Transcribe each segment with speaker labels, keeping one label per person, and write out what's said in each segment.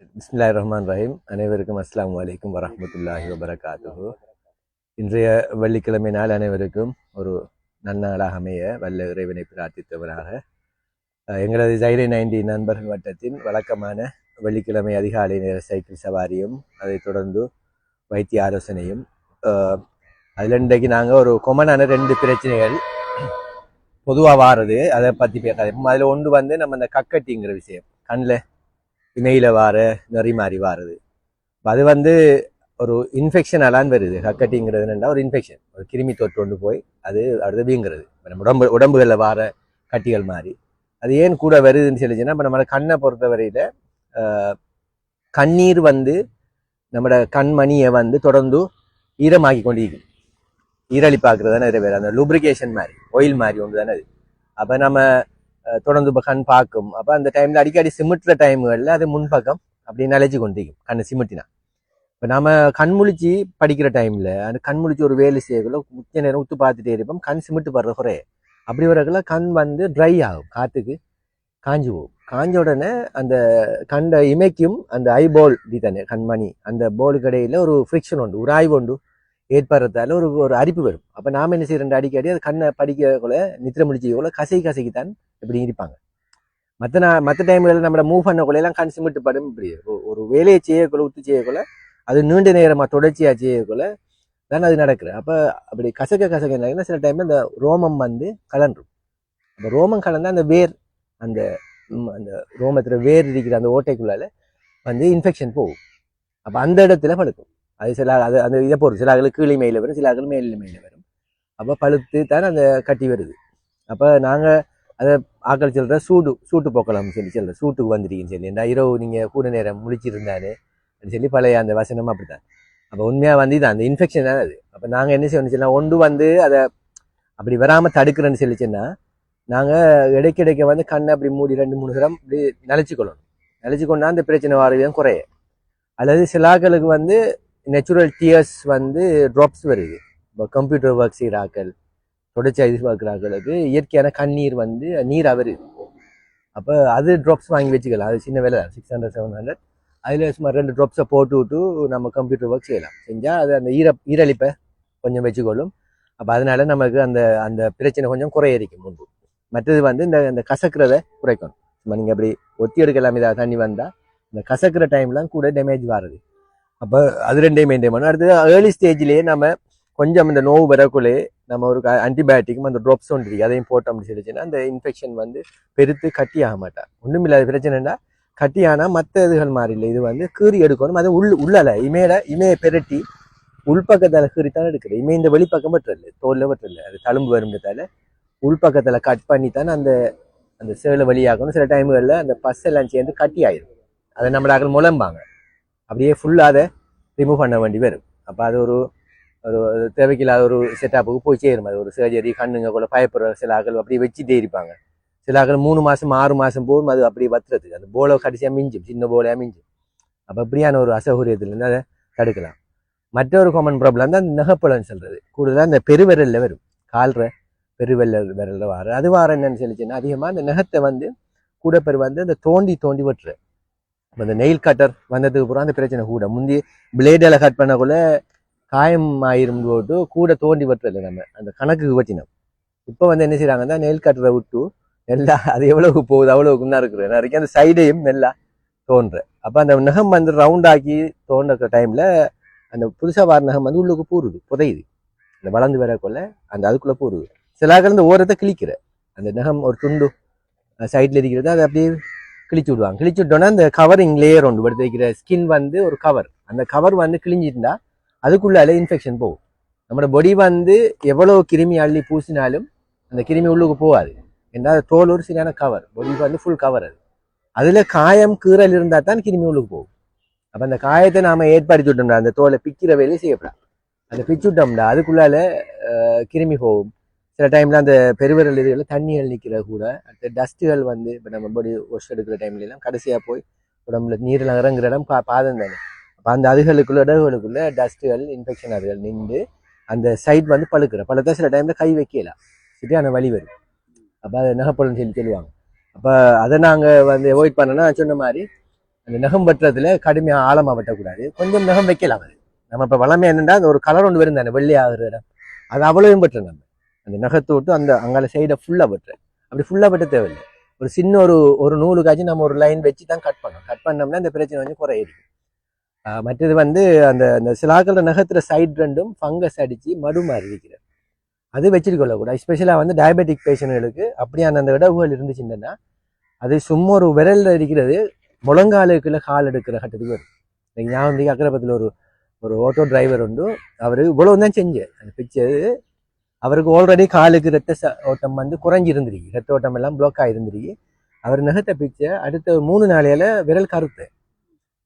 Speaker 1: பிஸ்மில்லாஹிர் ரஹ்மான் ரஹீம் அனைவருக்கும் அஸ்லாம் அலைக்கும் வரமத்துல்லாஹி வபரகாத்து இன்றைய வெள்ளிக்கிழமை நாள் அனைவருக்கும் ஒரு நன்னாளாக அமைய வல்ல இறைவனை பிரார்த்தித்தவராக. எங்களது ஜைரை நைன்டி நண்பர்கள் வட்டத்தின் வழக்கமான வெள்ளிக்கிழமை அதிகாலை நேர சைக்கிள் சவாரியும் அதைத் தொடர்ந்து வைத்திய ஆலோசனையும் அதில் இன்றைக்கு நாங்கள் ஒரு கொமனான ரெண்டு பிரச்சனைகள் பொதுவாக வாரது. அதை பற்றி பேசாது. அதில் ஒன்று வந்து நம்ம அந்த கக்கட்டிங்கிற விஷயம். கண்ணில் இணையில் வார நெறி மாறி வாருது. இப்போ அது வந்து ஒரு இன்ஃபெக்ஷனாலான் வருது. ஹக்கட்டிங்கிறது என்னன்னா ஒரு இன்ஃபெக்ஷன் ஒரு கிருமி தொற்று கொண்டு போய் அது அடுத்து வீங்கிறது. இப்போ நம்ம உடம்பு உடம்புகளில் வார கட்டிகள் மாதிரி அது ஏன் கூட வருதுன்னு சொல்லிச்சுன்னா இப்போ நம்மளோட கண்ணை பொறுத்தவரையில் கண்ணீர் வந்து நம்மளோட கண்மணியை வந்து தொடர்ந்து ஈரமாக்கி கொண்டிருக்கும் ஈரழிப்பாக்குறது தானே நிறைய பேர். அந்த லூப்ரிகேஷன் மாதிரி ஆயில் மாதிரி ஒன்று தானே அது. அப்போ நம்ம தொடர்ந்து இப்போ கண் பார்க்கும். அப்போ அந்த டைமில் அடிக்கடி சிமிட்டுற டைம்களில் அது முன்பக்கம் அப்படி நிலைச்சு கொண்டிருக்கும் கண்ணை சிமிட்டினா. இப்போ நம்ம கண் முழிச்சு படிக்கிற டைமில் அந்த கண்முழிச்சு ஒரு வேலை செய்யக்குள்ள முக்கிய நேரம் உத்து பார்த்துட்டே இருப்போம் கண் சிமிட்டு படுற குறை அப்படி வரக்குள்ள கண் வந்து ட்ரை ஆகும் காற்றுக்கு காஞ்சி போகும். காஞ்ச உடனே அந்த கண்ட இமைக்கும் அந்த ஐ போல் தானே கண்மணி. அந்த போலுக்கு இடையில ஒரு ஃப்ரிக்ஷன் உண்டு ஒரு ஆய்வு உண்டு. ஏற்படுறதால ஒரு ஒரு அரிப்பு வரும். அப்போ நாம என்ன செய்ய ரெண்டு அடிக்கடி அது கண்ணை படிக்கக்குள்ள நித்திர முடிச்சுக்குள்ள கசை கசைக்கு தான் இப்படி இருப்பாங்க. மற்ற நான் மற்ற டைம்களில் நம்மள மூவ் பண்ணக்குள்ள எல்லாம் கண் சிமிட்டு படும் இப்படி. ஒரு வேலையை செய்யக்குள்ள உத்து செய்யக்குள்ள அது நீண்ட நேரமாக தொடர்ச்சியாக செய்யக்குள்ள தான் அது நடக்குது. அப்போ அப்படி கசக்க கசக்க என்ன சில டைமில் இந்த ரோமம் வந்து கலன்றும். அந்த ரோமம் கலந்தால் அந்த வேர் அந்த அந்த ரோமத்தில் வேர் இருக்கிற அந்த ஓட்டைக்குள்ளால வந்து இன்ஃபெக்ஷன் போகும். அப்போ அந்த இடத்துல படுக்கும். அது சில அது அந்த இதை பொறுத்து சில ஆளுக்கு கீழே மேலே வரும் சில ஆளுக்கு மேலே மேலே வரும். அப்போ பழுத்து தான் அந்த கட்டி வருது. அப்போ நாங்கள் அதை ஆக்கள் சொல்கிற சூடு சூட்டு போக்கலாம்னு சொல்லி சொல்கிற சூட்டுக்கு வந்துட்டீங்கன்னு சொல்லி ஏன்டா இரவு நீங்கள் கூட நேரம் முடிச்சிருந்தாரு அப்படின்னு சொல்லி பழைய அந்த வசனம் அப்படித்தான். அப்போ உண்மையாக வந்து இது அந்த இன்ஃபெக்ஷன் தான் அது. அப்போ நாங்கள் என்ன செய்யணும்னு ஒன்று வந்து அதை அப்படி வராமல் தடுக்கிறேன்னு சொல்லிச்சுன்னா நாங்கள் இடைக்கிடைக்க வந்து கண்ணை அப்படி மூடி ரெண்டு மூணு கிராம் இப்படி நிலச்சிக்கொள்ளணும். நிலச்சிக்கொண்டா அந்த பிரச்சனை வாரியம் குறைய. அல்லது சிலாக்களுக்கு வந்து நேச்சுரல் டியர்ஸ் வந்து ட்ராப்ஸ் வருது. இப்போ கம்ப்யூட்டர் ஒர்க் செய்கிற ஆக்கள் தொடர்ச்சி இது ஆக்களுக்கு இயற்கையான கண்ணீர் வந்து நீர் வருது அப்போ அது ட்ராப்ஸ் வாங்கி வச்சுக்கலாம். அது சின்ன வேலை சிக்ஸ் ஹண்ட்ரட் செவன் ஹண்ட்ரட் அதில் சும்மா ரெண்டு ட்ராப்ஸை போட்டு விட்டு நம்ம கம்ப்யூட்டர் ஒர்க் செய்யலாம். செஞ்சால் அது அந்த ஈர ஈரழிப்பை கொஞ்சம் வச்சுக்கொள்ளும். அப்போ அதனால நமக்கு அந்த அந்த பிரச்சனை கொஞ்சம் குறையரிக்கும் முன்பு. மற்றது வந்து இந்த இந்த கசக்கிறத குறைக்கணும். சும்மா நீங்கள் அப்படி ஒத்தி எடுக்கலாம். இதாக தண்ணி வந்தால் இந்த கசக்கிற டைம்லாம் கூட டேமேஜ் வருது. அப்போ அது ரெண்டையும் மெயின்டைன் பண்ணணும். அடுத்தது ஏர்லி ஸ்டேஜ்லேயே நம்ம கொஞ்சம் இந்த நோவு வரக்குள்ளே நம்ம ஒரு ஆன்டிபயோட்டிக்கும் அந்த ட்ராப்ஸ் ஒன்று இருக்குது அதையும் போட்டோம் சொல்லிச்சுன்னா அந்த இன்ஃபெக்ஷன் வந்து பெருத்து கட்டி ஆக மாட்டா. ஒன்றும் இல்லாத பிரச்சனைனா கட்டி ஆனால் மற்ற இதுகள் மாதிரி இல்லை. இது வந்து கீறி எடுக்கணும். அது உள் உள்ளல இமையில இமையை பெரட்டி உள்பக்கத்தில் கீறி தான் எடுக்குது. இமை இந்த வெளிப்பக்கம் பற்றல தோல்ல இல்லை. அது தழும்பு வரும்ன்றதால உள்பக்கத்தில் கட் பண்ணி தானே அந்த அந்த சேலை வழியாகணும் சில டைம்களில் அந்த பஸ் எல்லாம் சேர்ந்து கட்டி ஆயிடும் அதை நம்மளாக முழம்பாங்க. அப்படியே ஃபுல்லாக அதை ரிமூவ் பண்ண வேண்டி வரும். அப்போ அது ஒரு ஒரு தேவைக்கில்லாத ஒரு செட்டப்புக்கு போய் சேரும் அது ஒரு சர்ஜரி கண்ணுங்க கூட பயப்படுற சில ஆக்கள் அப்படியே வச்சுட்டே இருப்பாங்க. சில ஆக்கள் மூணு மாதம் ஆறு மாதம் போகும் அது அப்படியே வத்துறதுக்கு அந்த போலை கடைசியாக மிஞ்சும் சின்ன போலையாக மிஞ்சும். அப்போ அப்படியான ஒரு அசௌகரியத்துலேருந்து அதை தடுக்கலாம். மற்றொரு காமன் ப்ராப்ளம் தான் நகப்பழம்னு சொல்கிறது கூடுதலாக அந்த பெருவிரலில் வரும். கால்ற பெருவெல்ல விரலில் வர. அது வார என்னன்னு சொல்லிச்சுன்னா அதிகமாக அந்த நகத்தை வந்து கூட பெரு வந்து அந்த தோண்டி தோண்டி வெட்டுற அப்ப அந்த நெயில் கட்டர் வந்ததுக்கு அப்புறம் அந்த பிரச்சனை கூட முந்தி பிளேடில் கட் பண்ணக்குள்ள காயம் ஆயிரும் போட்டு கூட தோண்டி வெட்டுறது நம்ம அந்த கணக்குக்கு வெட்டினோம் இப்போ வந்து என்ன செய்கிறாங்கன்னா நெயில் கட்டரை விட்டு நெல்லா அது எவ்வளவுக்கு போகுது அவ்வளவுக்கு தான் இருக்குது வரைக்கும் அந்த சைடையும் நெல்லா தோன்ற அப்போ அந்த நகம் வந்து ரவுண்ட் ஆக்கி தோன்ற டைமில் அந்த புதுசாக வார நகம் வந்து உள்ளுக்கு பூருது புதையுது அந்த வளர்ந்து வரக்குள்ள அந்த அதுக்குள்ளே பூருது சில ஆட்கள் இந்த ஓரத்தை கிழிக்கிற அந்த நகம் ஒரு துண்டு சைடில் இருக்கிறது அதை அப்படியே கிழிச்சு விடுவாங்க கிழிச்சு விட்டோன்னா அந்த கவரிங் லேயர் ஒன்று படுத்து வைக்கிற ஸ்கின் வந்து ஒரு கவர் அந்த கவர் வந்து கிழிஞ்சிருந்தா அதுக்குள்ளால இன்ஃபெக்ஷன் போகும். நம்மளோட பொடி வந்து எவ்வளோ கிருமி அள்ளி பூசினாலும் அந்த கிருமி உள்ளுக்கு போகாது. ஏன்னா தோல் ஒரு சரியான கவர் பொடி வந்து ஃபுல் கவர் அது. அதில் காயம் கீறல் இருந்தால் தான் கிருமி உள்ளுக்கு போகும். அப்போ அந்த காயத்தை நாம் ஏற்படுத்தி விட்டோம்னா அந்த தோலை பிக்கிற வேலையை செய்யப்படாது. அந்த பிச்சு விட்டோம்னா அதுக்குள்ளால கிருமி போகும். சில டைம்ல அந்த பெருவிரல் இதுகளில் தண்ணிகள் நிற்கிற கூட. அடுத்த டஸ்ட்டுகள் வந்து இப்போ நம்ம பாடி ஒஷ் எடுக்கிற டைம்லாம் கடைசியாக போய் உடம்புல நீரில் இறங்குற இடம் பா பாதம் தானே. அப்போ அந்த அதுகளுக்குள்ள இடங்களுக்குள்ள டஸ்ட்டுகள் இன்ஃபெக்ஷன் அதுகள் நின்று அந்த சைட் வந்து பழுக்கிற. பழுத்தா சில டைமில் கை வைக்கலாம் சரியான வலி வரும். அப்போ அது நகைப்பழம் சொல்லி சொல்லுவாங்க. அப்போ அதை நாங்கள் வந்து அவாய்ட் பண்ணோன்னா சொன்ன மாதிரி அந்த நகம் வெட்டுறதுல கடுமையாக ஆழமாக வெட்டக்கூடாது. கொஞ்சம் நகம் வைக்கலாம் அது. நம்ம இப்போ வளமை என்னென்னா அந்த ஒரு கலர் ஒன்று வரும் தானே வெள்ளி ஆகுற இடம். அது அவ்வளோ வெட்டுறோம் நம்ம. அந்த நகத்தை விட்டு அந்த அங்கால சைடை ஃபுல்லாக வெட்டுறேன். அப்படி ஃபுல்லாக வெட்ட தேவையில்லை. ஒரு சின்ன ஒரு ஒரு நூலுக்காச்சும் நம்ம ஒரு லைன் வச்சு தான் கட் பண்ணோம் கட் பண்ணோம்னா அந்த பிரச்சனை வந்து குறையிருக்கு மற்றது வந்து அந்த அந்த சிலாக்கள நகத்துல சைட் ரெண்டும் ஃபங்கஸ் அடித்து மடு மாறி இருக்கிறது அது வச்சுட்டு கொள்ளக்கூடாது ஸ்பெஷலாக வந்து டயபெட்டிக் பேஷண்ட்களுக்கு அப்படியான அந்த இடவுகள் இருந்துச்சுன்னா அது சும்மா ஒரு விரலில் இருக்கிறது முழங்காலுக்குள்ள கால் எடுக்கிற கட்டத்துக்கு வரும். இன்னைக்கு ஞாபகம் அக்கரப்பத்தில் ஒரு ஒரு ஆட்டோ டிரைவர் உண்டு. அவர் இவ்வளவு தான் செஞ்சு. அந்த பிச்சர் அவருக்கு ஆல்ரெடி காலுக்கு ரத்த ச- ஓட்டம் வந்து குறைஞ்சிருந்துருக்கு. ரத்த ஓட்டம் எல்லாம் பிளாக் ஆகிருந்துருக்கு அவர் நகத்தை பிச்சை அடுத்த ஒரு மூணு நாளையில விரல் கருத்து.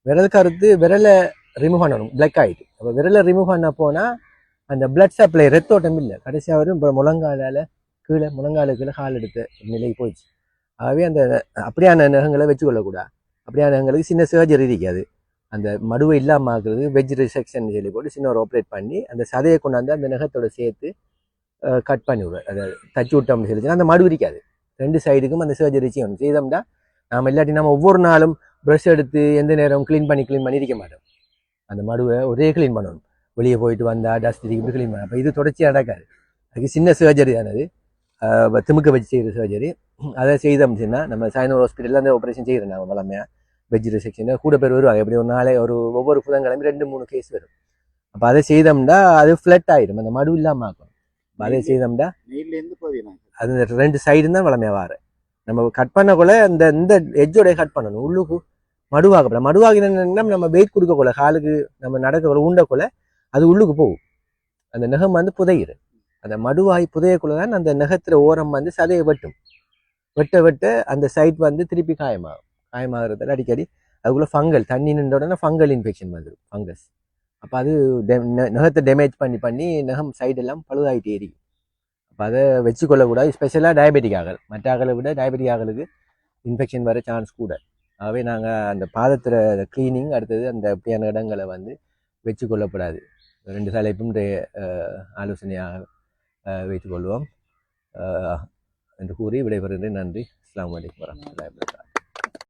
Speaker 1: விரல் கருத்து விரலை ரிமூவ் பண்ணணும். பிளாக் ஆகிட்டு அப்போ விரலை ரிமூவ் பண்ண போனால் அந்த பிளட் சப்ளை ரத்த ஓட்டம் இல்லை. கடைசியாக வரும் இப்போ முழங்காலால் கீழே முழங்கால கீழே கால் எடுத்த நிலை போயிடுச்சு. ஆகவே அந்த அப்படியான நகங்களை வச்சுக்கொள்ளக்கூடாது. அப்படியான நகங்களுக்கு சின்ன சர்ஜரி இருக்காது. அந்த மடுவை இல்லாமல் ஆகுறது வெஜ் ரிசெக்ஷன் சொல்லி போட்டு சின்ன ஒரு ஆப்ரேட் பண்ணி அந்த சதையை கொண்டாந்து அந்த நகத்தோட சேர்த்து கட் பண்ணி விடுவார் அதை தச்சு விட்டோம்னு சொல்லி அந்த மடு விரிக்காது ரெண்டு சைடுக்கும் அந்த சர்ஜரி செய்யணும் செய்தோம்னா நாம் இல்லாட்டி நம்ம ஒவ்வொரு நாளும் ப்ரஷ் எடுத்து எந்த நேரம் க்ளீன் பண்ணி க்ளீன் பண்ணி இருக்க மாட்டோம் அந்த மடுவை ஒரே க்ளீன் பண்ணணும் வெளியே போயிட்டு வந்தால் டஸ்ட் இப்படி க்ளீன் பண்ண அப்போ இது தொடர்ச்சியாக நடக்காது அதுக்கு சின்ன சர்ஜரி தானது ஆஹ் திமுக வச்சு செய்கிற சர்ஜரி அதை செய்தோம்னா நம்ம சாயனூர் ஹாஸ்பிட்டலில் அந்த ஆப்ரேஷன் செய்கிறோம் நாங்கள் வளமையாக வெஜ் ரிசெக்ஷன் கூட பேர் வருவாங்க எப்படி ஒரு நாளே ஒரு ஒவ்வொரு புதன்கிழமை ரெண்டு மூணு கேஸ் வரும் அப்போ அதை செய்தோம்னா அது ஃப்ளட் ஆகிடும் அந்த மடு இல்லாமல்
Speaker 2: ஆகும் இருந்து போவீங்க
Speaker 1: அது ரெண்டு சைடு தான் வளமையாக வாரு. நம்ம கட் பண்ணக்குள்ள இந்த இந்த எஜ்ஜோட கட் பண்ணணும். உள்ளுக்கு மடுவாக்கப்பட மடுவாகினா நம்ம வெயிட் கொடுக்கக்குள்ள காலுக்கு நம்ம நடக்கக்குள்ள ஊண்டக்குள்ள அது உள்ளுக்கு போகும். அந்த நகம் வந்து புதையிரு. அந்த மடுவாய் புதையக்குள்ள தான் அந்த நகத்துல ஓரம் வந்து சதையை வெட்டும். வெட்ட வெட்ட அந்த சைட் வந்து திருப்பி காயமாகும். காயமாகிறதுல அடிக்கடி அதுக்குள்ள ஃபங்கல் தண்ணி நின்ற உடனே ஃபங்கல் இன்ஃபெக்ஷன் வந்துடும் ஃபங்கஸ் அப்போ அது டெ- நகத்தை டேமேஜ் பண்ணி பண்ணி நகம் சைடெல்லாம் பழுதாயிட்டே இருக்கு அப்போ அதை வச்சுக்கொள்ளக்கூடாது ஸ்பெஷலாக டயபெட்டிக் ஆகல். மற்ற ஆகலை விட டயபெட்டிக் ஆகலுக்கு இன்ஃபெக்ஷன் வர சான்ஸ் கூட. ஆகவே நாங்கள் அந்த பாதத்தில் க்ளீனிங் அடுத்தது அந்த அப்படியான இடங்களை வந்து வச்சு கொள்ளப்படாது ரெண்டு தலைப்பும் டே- ஆலோசனையாக வைத்துக்கொள்வோம். என்று கூறி விடைபெறுகிறேன். நன்றி. அஸ்லாம் வலைக்கம் வரமத்துல